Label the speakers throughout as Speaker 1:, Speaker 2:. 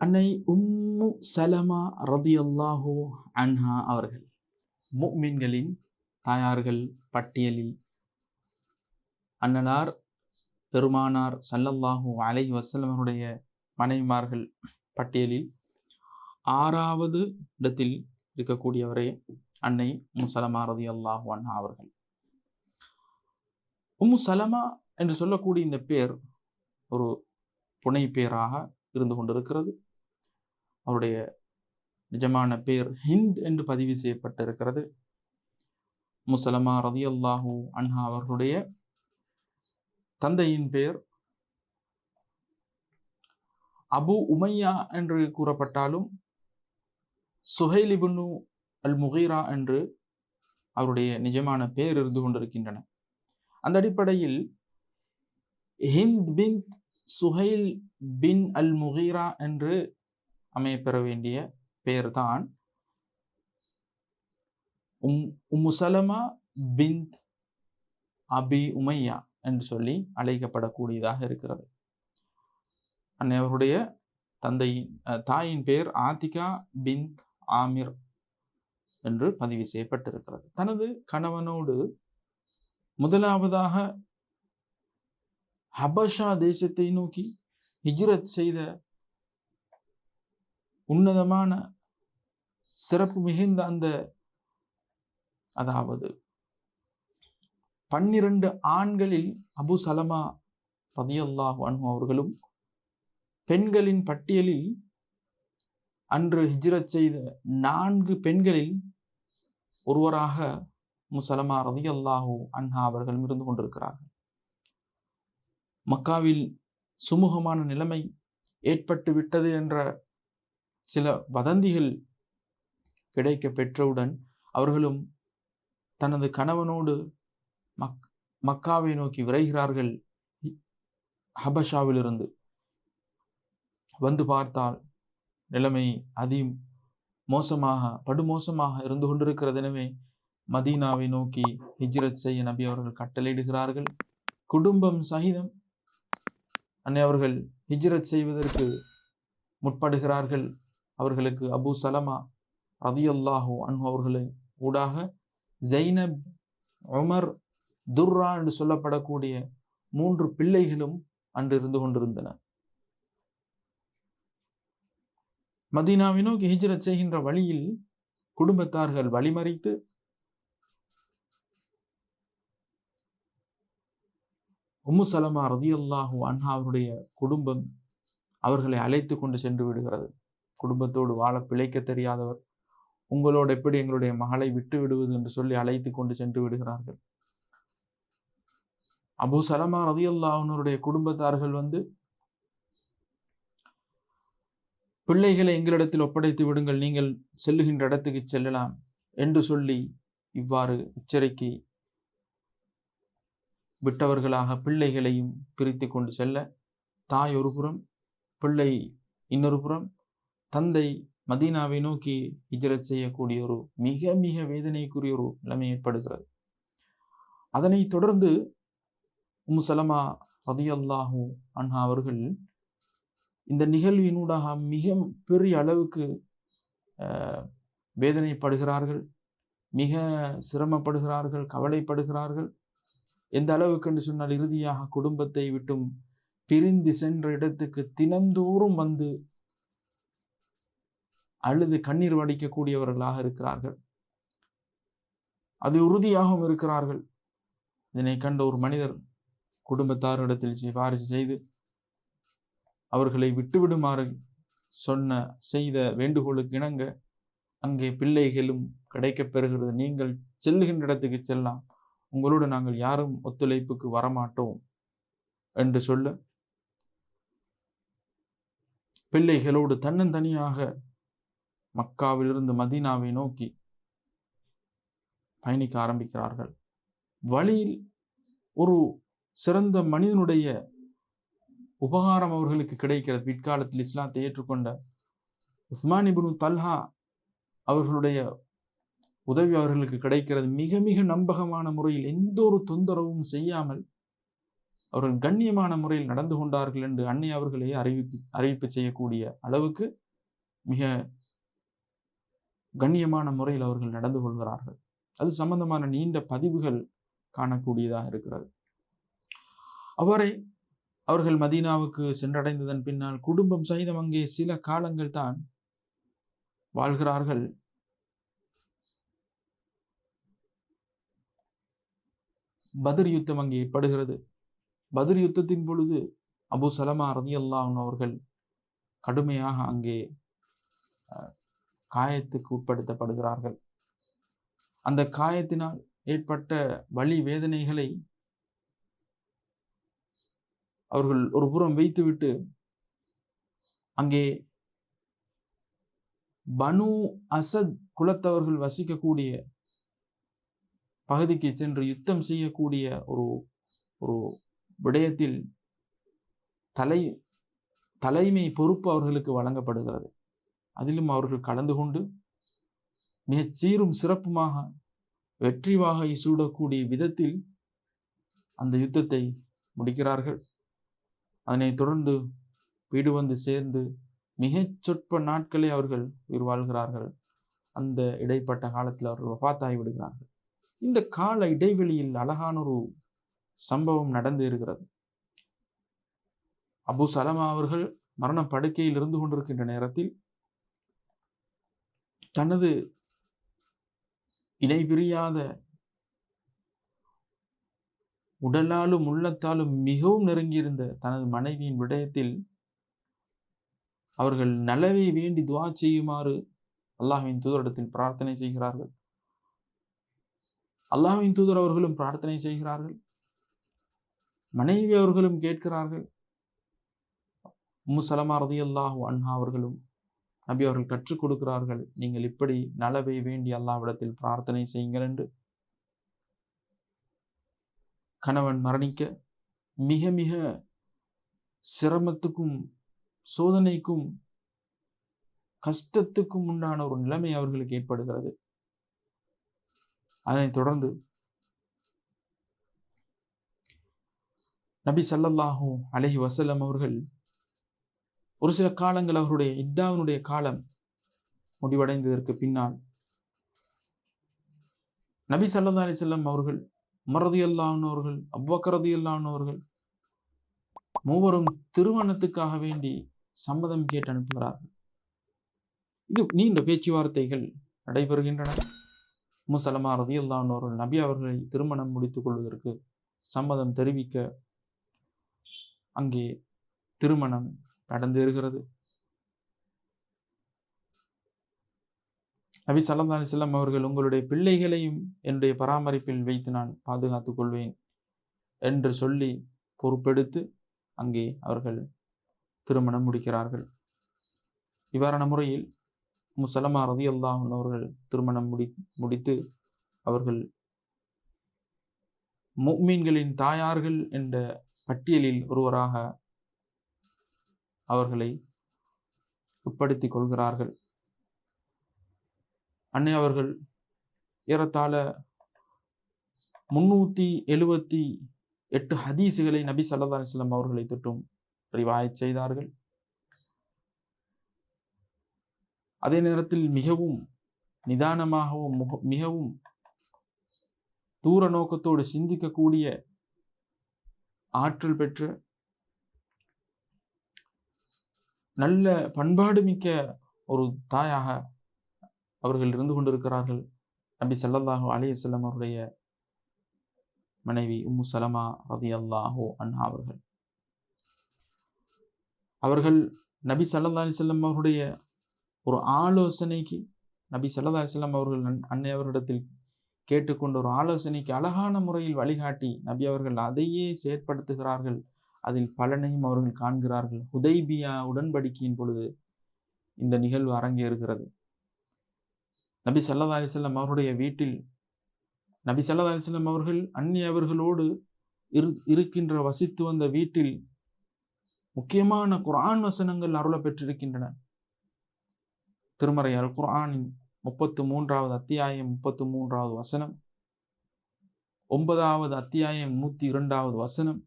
Speaker 1: அன்னை உம்மு சலமா ரதி ரதியல்லாஹு அன்ஹா அவர்கள் முக்மின்களின் தாயார்கள் பட்டியலில் அண்ணனார் பெருமானார் சல்லல்லாஹு அலை வசலமனுடைய மனைவிமார்கள் பட்டியலில் ஆறாவது இடத்தில் இருக்கக்கூடியவரே அன்னை உம்மு சலமா ரதியல்லாஹு அன்ஹா அவர்கள். உம்மு சலமா என்று சொல்லக்கூடிய இந்த பேர் ஒரு புனை பேராக இருந்து கொண்டிருக்கிறது. அவருடைய நிஜமான பேர் ஹிந்த் என்று பதிவு செய்யப்பட்டிருக்கிறது. முசலமா ரதி அல்லாஹூ அன்ஹா அவர்களுடைய தந்தையின் பெயர் அபு உமையா என்று கூறப்பட்டாலும் சுஹைலிபுனு அல் முகீரா என்று அவருடைய நிஜமான பெயர் இருந்து கொண்டிருக்கின்றன. அந்த அடிப்படையில் ஹிந்த் பின் சுஹைல் பின் அல் முகீரா என்று அமையப்பெற வேண்டிய பெயர்தான் உம் உம்முசலமா பிந்த் அபி உமையா என்று சொல்லி அழைக்கப்படக்கூடியதாக இருக்கிறது. அன்னை அவருடைய தந்தையின் தாயின் பெயர் ஆத்திகா பிந்த் ஆமிர் என்று பதிவு செய்யப்பட்டிருக்கிறது. தனது கணவனோடு முதலாவதாக ஹபஷா தேசத்தை நோக்கி ஹிஜ்ரத் செய்த உன்னதமான சிறப்பு மிகுந்த அந்த அதாவது பன்னிரண்டு ஆண்களில் அபு சலமா ரதியல்லாஹ் அன்ஹு அவர்களும் பெண்களின் பட்டியலில் அன்று ஹிஜ்ரத் செய்த நான்கு பெண்களில் ஒருவராக முசலமா ரதியல்லாஹு அன்ஹா அவர்களும் இருந்து கொண்டிருக்கிறார்கள். மக்காவில் சுமூகமான நிலைமை ஏற்பட்டு விட்டது என்ற சில வதந்திகள் கிடைக்க பெற்றவுடன் அவர்களும் தனது கணவனோடு மக் மக்காவை நோக்கி விரைகிறார்கள். ஹபஷாவிலிருந்து வந்து பார்த்தால் நிலைமை அதி மோசமாக படுமோசமாக இருந்து கொண்டிருக்கிறது. எனவே மதீனாவை நோக்கி ஹிஜ்ரத் செய்ய நபி அவர்கள் கட்டளையிடுகிறார்கள். குடும்பம் சகிதம். அன்னை அவர்கள் ஹிஜ்ரத் செய்வதற்கு முற்படுகிறார்கள். அவர்களுக்கு அபு சலமா ரதியல்லாஹு அன்ஹு அவர்களின் ஊடாக ஜைனப் உமர் துர்ரா என்று சொல்லப்படக்கூடிய மூன்று பிள்ளைகளும் அன்று இருந்து கொண்டிருந்தன. மதீனாவை நோக்கி ஹிஜ்ரத் செய்கின்ற வழியில் குடும்பத்தார்கள் வழிமறித்து உம்மு சலமா ரதியல்லாஹு அன்ஹா அவருடைய குடும்பம் அவர்களை அழைத்து கொண்டு சென்று விடுகிறது. குடும்பத்தோடு வாழ பிழைக்க தெரியாதவர். உங்களோடு எப்படி எங்களுடைய மகளை விட்டு விடுவது என்று சொல்லி அழைத்து கொண்டு சென்று விடுகிறார்கள். அபு சலமா ரதியல்லாஹனுடைய குடும்பத்தார்கள் வந்து பிள்ளைகளை எங்களிடத்தில் ஒப்படைத்து விடுங்கள் நீங்கள் செல்லுகின்ற இடத்துக்கு செல்லலாம் என்று சொல்லி இவ்வாறு எச்சரிக்கை விட்டவர்களாக பிள்ளைகளையும் பிரித்து கொண்டு செல்ல தாய் ஒரு புறம் பிள்ளை இன்னொரு புறம் தந்தை மதீனாவை நோக்கி இஜரத் செய்யக்கூடிய ஒரு மிக மிக வேதனைக்குரிய ஒரு நிலைமை ஏற்படுகிறது. அதனை தொடர்ந்து உம்முசலமா ரதியல்லாஹூ அன்ஹா அவர்கள் இந்த நிகழ்வினூடாக மிக பெரிய அளவுக்கு வேதனைப்படுகிறார்கள் மிக சிரமப்படுகிறார்கள் கவலைப்படுகிறார்கள். எந்த அளவுக்கு என்று சொன்னால் இறுதியாக குடும்பத்தை விட்டும் பிரிந்து சென்ற இடத்துக்கு தினந்தோறும் வந்து அழுது கண்ணீர் வடிக்கக்கூடியவர்களாக இருக்கிறார்கள். அது உறுதியாகவும் இருக்கிறார்கள். இதனை கண்ட ஒரு மனிதர் குடும்பத்தாரிடத்தில் சிபாரிசு செய்து அவர்களை விட்டுவிடுமாறு சொன்ன செய்த வேண்டுகோளுக்கு இணங்க அங்கே பிள்ளைகளும் கிடைக்கப் பெறுகிறது. நீங்கள் செல்லுகின்ற இடத்துக்கு செல்லாம் உங்களோடு நாங்கள் யாரும் ஒத்துழைப்புக்கு வரமாட்டோம் என்று சொல்ல பிள்ளைகளோடு தன்னந்தனியாக மக்காவிலிருந்து மதீனாவை நோக்கி பயணிக்க ஆரம்பிக்கிறார்கள். வழியில் ஒரு சிறந்த மனிதனுடைய உபகாரம் அவர்களுக்கு கிடைக்கிறது. பிற்காலத்தில் இஸ்லாத்தை ஏற்றுக்கொண்ட உஸ்மான் இபுனு தல்ஹா அவர்களுடைய உதவி அவர்களுக்கு கிடைக்கிறது. மிக மிக நம்பகமான முறையில் எந்த ஒரு தொந்தரவும் செய்யாமல் அவர்கள் கண்ணியமான முறையில் நடந்து கொண்டார்கள் என்று அன்னை அவர்களே அறிவிப்பு அறிவிப்பு செய்யக்கூடிய அளவுக்கு மிக கண்ணியமான முறையில் அவர்கள் நடந்து கொள்கிறார்கள். அது சம்பந்தமான நீண்ட பதிவுகள் காணக்கூடியதாக இருக்கிறது. அவரை அவர்கள் மதீனாவுக்கு சென்றடைந்ததன் பின்னால் குடும்பம் சகிதம் அங்கே சில காலங்கள் தான் வாழ்கிறார்கள். பதிர் யுத்தம் அங்கே ஏற்படுகிறது பதிர் யுத்தத்தின் பொழுது அபு சலமா ரதி அவர்கள் கடுமையாக அங்கே காயத்துக்கு உட்படுத்தப்படுகிறார்கள். அந்த காயத்தினால் ஏற்பட்ட வலி வேதனைகளை அவர்கள் ஒரு புறம் வைத்துவிட்டு அங்கே பனு அசத் குலத்தவர்கள் வசிக்கக்கூடிய பகுதிக்கு சென்று யுத்தம் செய்யக்கூடிய ஒரு ஒரு விடயத்தில் தலை தலைமை பொறுப்பு அவர்களுக்கு வழங்கப்படுகிறது. அதிலும் அவர்கள் கலந்து கொண்டு மிகச் சீரும் சிறப்புமாக வெற்றி வாகை சூடக்கூடிய விதத்தில் அந்த யுத்தத்தை முடிக்கிறார்கள். அதனைத் தொடர்ந்து வீடு வந்து சேர்ந்து மிகச் சொற்ப நாட்களே அவர்கள் உயிர் வாழ்கிறார்கள். அந்த இடைப்பட்ட காலத்தில் அவர்கள் வபாத்தாகி விடுகிறார்கள். இந்த கால இடைவெளியில் அழகான ஒரு சம்பவம் நடந்து இருக்கிறது. அபு சலமா அவர்கள் மரண படுக்கையில் இருந்து கொண்டிருக்கின்ற நேரத்தில் தனது இணை பிரியாத உடலாலும் உள்ளத்தாலும் மிகவும் நெருங்கியிருந்த தனது மனைவியின் விடயத்தில் அவர்கள் நலவை வேண்டி துவா செய்யுமாறு அல்லாஹின் தூதரிடத்தில் பிரார்த்தனை செய்கிறார்கள். அல்லாஹின் தூதர் அவர்களும் பிரார்த்தனை செய்கிறார்கள். மனைவி அவர்களும் கேட்கிறார்கள். முசலமா ரதி அல்லாஹு அன்ஹா அவர்களும் நபி அவர்கள் கற்றுக் கொடுக்கிறார்கள். நீங்கள் இப்படி நலவை வேண்டி அல்லாவிடத்தில் பிரார்த்தனை செய்யுங்கள் என்று. கணவன் மரணிக்க மிக மிக சிரமத்துக்கும் சோதனைக்கும் கஷ்டத்துக்கும் உண்டான ஒரு நிலைமை அவர்களுக்கு ஏற்படுகிறது. அதனைத் தொடர்ந்து நபி சல்லல்லாஹூ அலஹி வசல்லம் அவர்கள் ஒரு சில காலங்கள் அவருடைய இத்தாவினுடைய காலம் முடிவடைந்ததற்கு பின்னால் நபி சல்லா அலி செல்லம் அவர்கள் மரதி அல்லானவர்கள் அவ்வக்கரதி அல்லானவர்கள் மூவரும் திருமணத்துக்காக வேண்டி சம்மதம் கேட்டு அனுப்புகிறார்கள். இது நீண்ட பேச்சுவார்த்தைகள் நடைபெறுகின்றன. முசலமா ரதி அல்லானவர்கள் நபி அவர்களை திருமணம் முடித்துக் கொள்வதற்கு சம்மதம் தெரிவிக்க அங்கே திருமணம் நடந்தேறுகிறது நபி சல்லா அலிஸ்லாம் அவர்கள் உங்களுடைய பிள்ளைகளையும் என்னுடைய பராமரிப்பில் வைத்து நான் பாதுகாத்துக் கொள்வேன் என்று சொல்லி பொறுப்பெடுத்து அங்கே அவர்கள் திருமணம் முடிக்கிறார்கள். இவ்வாறான முறையில் முசலமா ரதி அல்லாஹன் அவர்கள் திருமணம் முடி முடித்து அவர்கள் முக்மீன்களின் தாயார்கள் என்ற பட்டியலில் ஒருவராக அவர்களை உட்படுத்திக் கொள்கிறார்கள். அன்னை அவர்கள் ஏறத்தாழ முன்னூத்தி எழுபத்தி எட்டு ஹதீசுகளை நபி சல்லா அலிஸ்லாம் அவர்களை தொட்டும் ரிவாய் செய்தார்கள். அதே நேரத்தில் மிகவும் நிதானமாகவும் மிகவும் தூர நோக்கத்தோடு சிந்திக்கக்கூடிய ஆற்றல் பெற்ற நல்ல பண்பாடு மிக்க ஒரு தாயாக அவர்கள் இருந்து கொண்டிருக்கிறார்கள். நபி சல்லல்லாஹோ அலிசல்லம் அவருடைய மனைவி உம்மு சலமா ரதி அல்லாஹோ அண்ணா அவர்கள். அவர்கள் நபி சல்லா அலிசல்லம் அவருடைய ஒரு ஆலோசனைக்கு நபி சல்லா அலிஸ்லாம் அவர்கள் அன்னை அவர்களிடத்தில் கேட்டுக்கொண்ட ஒரு ஆலோசனைக்கு அழகான முறையில் வழிகாட்டி நபி அவர்கள் அதையே செயற்படுத்துகிறார்கள். அதில் பலனையும் அவர்கள் காண்கிறார்கள். ஹுதைபியா உடன்படிக்கையின் பொழுது இந்த நிகழ்வு அரங்கேறுகிறது. நபி சல்லா அலிசல்லாம் அவருடைய வீட்டில் நபி சல்லா அலிசல்லாம் அவர்கள் அந்நியவர்களோடு இரு இருக்கின்ற வசித்து வந்த வீட்டில் முக்கியமான குரான் வசனங்கள் அருள பெற்றிருக்கின்றன திருமறை அல் குரானின் முப்பத்து மூன்றாவது அத்தியாயம் முப்பத்து மூன்றாவது வசனம் ஒன்பதாவது அத்தியாயம் நூத்தி இரண்டாவது வசனம்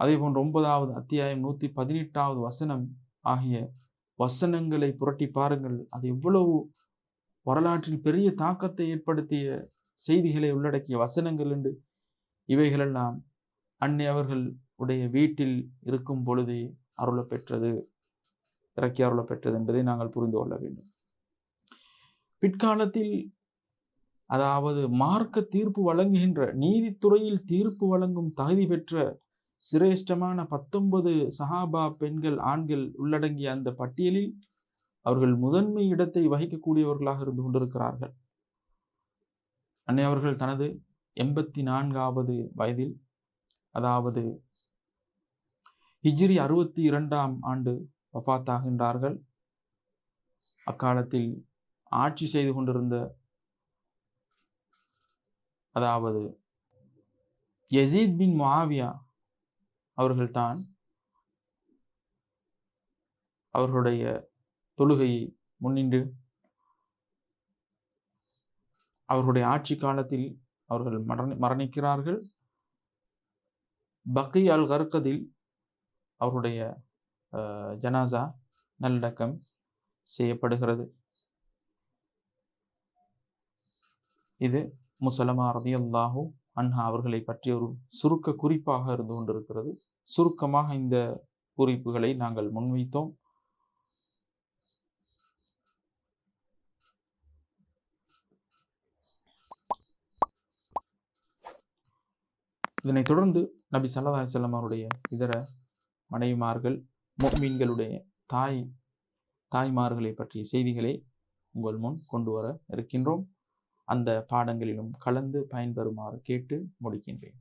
Speaker 1: அதே போன்ற ஒன்பதாவது அத்தியாயம் நூற்றி பதினெட்டாவது வசனம் ஆகிய வசனங்களை புரட்டி பாருங்கள். அது எவ்வளவு வரலாற்றில் பெரிய தாக்கத்தை ஏற்படுத்திய செய்திகளை உள்ளடக்கிய வசனங்கள் என்று. இவைகளெல்லாம் அன்னை அவர்கள் உடைய வீட்டில் இருக்கும் பொழுதே அருளப்பெற்றது இறக்கி அருளப்பெற்றது என்பதை நாங்கள் புரிந்து கொள்ள வேண்டும். பிற்காலத்தில் அதாவது மார்க்க தீர்ப்பு வழங்குகின்ற நீதித்துறையில் தீர்ப்பு வழங்கும் தகுதி பெற்ற சிரேஷ்டமான பத்தொன்பது சஹாபா பெண்கள் ஆண்கள் உள்ளடங்கிய அந்த பட்டியலில் அவர்கள் முதன்மை இடத்தை வகிக்கக்கூடியவர்களாக இருந்து கொண்டிருக்கிறார்கள். அன்னை அவர்கள் தனது எண்பத்தி நான்காவது வயதில் அதாவது ஹிஜ்ரி அறுபத்தி இரண்டாம் ஆண்டு வஃத்தாகின்றார்கள். அக்காலத்தில் ஆட்சி செய்து கொண்டிருந்த அதாவது யசீத் பின் மாவியா அவர்கள்தான் அவர்களுடைய தொழுகையை முன்னின்று அவர்களுடைய ஆட்சி காலத்தில் அவர்கள் மரணி மரணிக்கிறார்கள். பக்கி அல் கர்கதில் அவருடைய ஜனாசா நல்லடக்கம் செய்யப்படுகிறது. இது முசலமா ரதி அல்லாஹூ அண்ணா அவர்களை பற்றிய ஒரு சுருக்க குறிப்பாக இருந்து கொண்டிருக்கிறது. சுருக்கமாக இந்த குறிப்புகளை நாங்கள் முன்வைத்தோம். இதனைத் தொடர்ந்து நபி சல்லா செல்லம் அவருடைய இதர மனைவிமார்கள் மீன்களுடைய தாய் தாய்மார்களை பற்றிய செய்திகளை உங்கள் முன் கொண்டு வர இருக்கின்றோம். அந்த பாடங்களிலும் கலந்து பயன்பெறுமாறு கேட்டு முடிக்கின்றேன்.